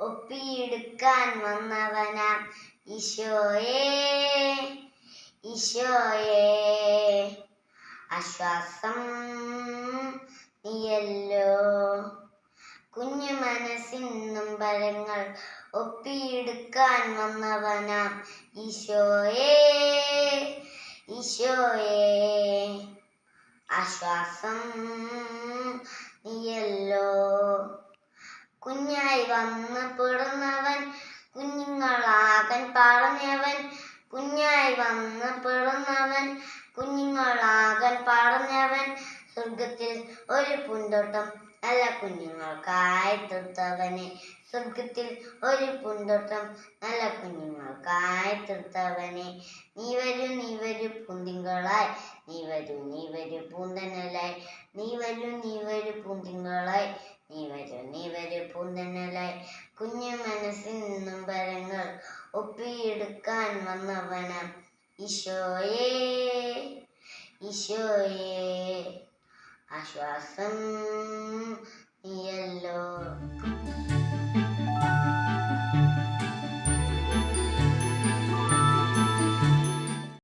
ഒപ്പിയെടുക്കാൻ വന്നവനാം. ഈശോയേ ഈശോയേ ആശ്വാസം നീയല്ലോ. കുഞ്ഞു മനസ്സിന്നും പരങ്ങൾ ഒപ്പിയെടുക്കാൻ വന്നവനാം. ഈശോയേ ഈശോയേ ആശ്വാസം നീയല്ലോ. പിറന്നവൻ കുഞ്ഞുങ്ങളാകൻ പറഞ്ഞവൻ കുഞ്ഞായി വന്ന് പിറന്നവൻ കുഞ്ഞുങ്ങളാകൻ പറഞ്ഞവൻ സ്വർഗത്തിൽ ഒരു പൂന്തോട്ടം നല്ല കുഞ്ഞുങ്ങൾക്കായി തീർത്തവനെ. സ്വർഗത്തിൽ ഒരു പൂന്തോട്ടം നല്ല കുഞ്ഞുങ്ങൾക്കായി തീർത്തവനെ. നീ വരൂ നീ വരൂ പൂന്തിങ്കളായി. നീ വരൂ നീ വരൂ പൂന്തനലായി. നീ വരൂ നീ വരൂ പൂന്തിങ്കളായി. നീ വരൂ നീ വരൂ പൂന്തനലായി കുഞ്ഞു മനസ്സിൽ നിന്നും പരങ്ങൾ ഒപ്പിയെടുക്കാൻ വന്നവന ഈശോയേ ഈശോയേ. ആശ്വാസം